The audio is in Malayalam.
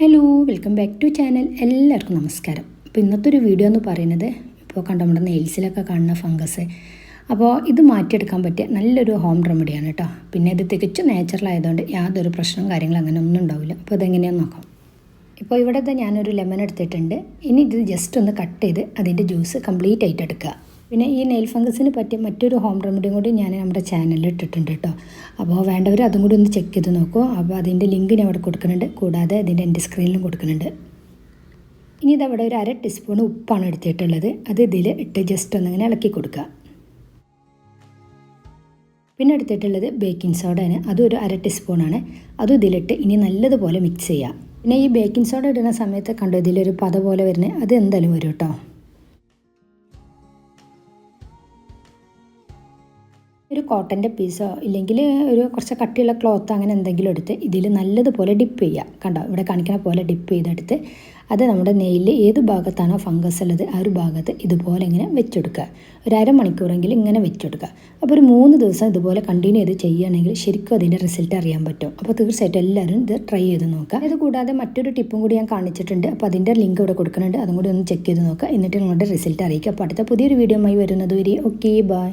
Hello welcome back to channel എല്ലാവർക്കും നമസ്കാരം. അപ്പോൾ ഇന്നത്തെ ഒരു വീഡിയോ എന്ന് പറയുന്നത് ഇപ്പോൾ കണ്ട നമ്മുടെ നെയിൽസിലൊക്കെ കാണുന്ന ഫംഗസ് അപ്പോൾ ഇത് മാറ്റിയെടുക്കാൻ പറ്റിയ നല്ലൊരു ഹോം റെമഡിയാണ് കേട്ടോ പിന്നെ ഇത് തികച്ചും നാച്ചുറൽ ആയതുകൊണ്ട് യാതൊരു പ്രശ്നവും കാര്യങ്ങളും അങ്ങനെ ഒന്നും ഉണ്ടാവില്ല. അപ്പോൾ അതെങ്ങനെയാണെന്ന് നോക്കാം. ഇപ്പോൾ ഇവിടുത്തെ ഞാനൊരു ലെമൺ എടുത്തിട്ടുണ്ട്. ഇനി ഇത് ജസ്റ്റ് ഒന്ന് കട്ട് ചെയ്ത് അതിന്റെ ജ്യൂസ് കംപ്ലീറ്റ് ആയിട്ട് എടുക്കുക. പിന്നെ ഈ നെയിൽ ഫംഗസിന് പറ്റിയ മറ്റൊരു ഹോം റെമഡിയും കൂടി ഞാൻ നമ്മുടെ ചാനലിൽ ഇട്ടിട്ടുണ്ട് കേട്ടോ അപ്പോൾ വേണ്ടവർ അതും കൂടി ഒന്ന് ചെക്ക് ചെയ്ത് നോക്കൂ. അപ്പോൾ അതിന്റെ ലിങ്ക് ഞാൻ അവിടെ കൊടുക്കുന്നുണ്ട്. കൂടാതെ അതിന്റെ എന്റെ സ്ക്രീനിലും കൊടുക്കുന്നുണ്ട്. ഇനി ഇതവിടെ ഒരു അര ടീസ്പൂൺ ഉപ്പാണ് എടുത്തിട്ടുള്ളത്. അത് ഇതിൽ ഇട്ട് ജസ്റ്റ് ഒന്നിങ്ങനെ ഇളക്കി കൊടുക്കുക. പിന്നെ എടുത്തിട്ടുള്ളത് ബേക്കിംഗ് സോഡയാണ് അതും ഒരു അര ടീസ്പൂണാണ് അതും ഇതിലിട്ട് ഇനി നല്ലതുപോലെ മിക്സ് ചെയ്യുക പിന്നെ ഈ ബേക്കിംഗ് സോഡ ഇടുന്ന സമയത്ത് കണ്ടു ഇതിലൊരു പത പോലെ വരുന്നത്? അത് എന്തായാലും വരും കേട്ടോ ഒരു കോട്ടന്റെ പീസോ ഇല്ലെങ്കിൽ ഒരു കുറച്ച് കട്ടിയുള്ള ക്ലോത്ത് അങ്ങനെ എന്തെങ്കിലും എടുത്ത് ഇതിൽ നല്ലതുപോലെ ഡിപ്പ് ചെയ്യുക. കണ്ടോ? ഇവിടെ കാണിക്കുന്ന പോലെ ഡിപ്പ് ചെയ്തെടുത്ത് അത് നമ്മുടെ നെയിലിൽ ഏത് ഭാഗത്താണോ ഫംഗസ് ഉള്ളത് ആ ഒരു ഭാഗത്ത് ഇതുപോലെ ഇങ്ങനെ വെച്ചെടുക്കുക. ഒരു അരമണിക്കൂറെങ്കിലും ഇങ്ങനെ വെച്ചെടുക്കുക. അപ്പോൾ ഒരു മൂന്ന് ദിവസം ഇതുപോലെ കണ്ടിന്യൂ ചെയ്ത് ചെയ്യുകയാണെങ്കിൽ ശരിക്കും അതിന്റെ റിസൾട്ട് അറിയാൻ പറ്റും. അപ്പോൾ തീർച്ചയായിട്ടും എല്ലാവരും ഇത് ട്രൈ ചെയ്ത് നോക്കുക. ഇത് കൂടാതെ മറ്റൊരു ടിപ്പും കൂടി ഞാൻ കാണിച്ചിട്ടുണ്ട്. അപ്പോൾ അതിന്റെ ലിങ്ക് ഇവിടെ കൊടുക്കുന്നുണ്ട്. അതും കൂടി ഒന്ന് ചെക്ക് ചെയ്ത് നോക്കുക. എന്നിട്ട് നിങ്ങളുടെ റിസൾട്ട് അറിയിക്കുക. അപ്പോൾ അടുത്ത പുതിയൊരു വീഡിയോ ആയി വരുന്നത് വരെ ഓക്കെ ബൈ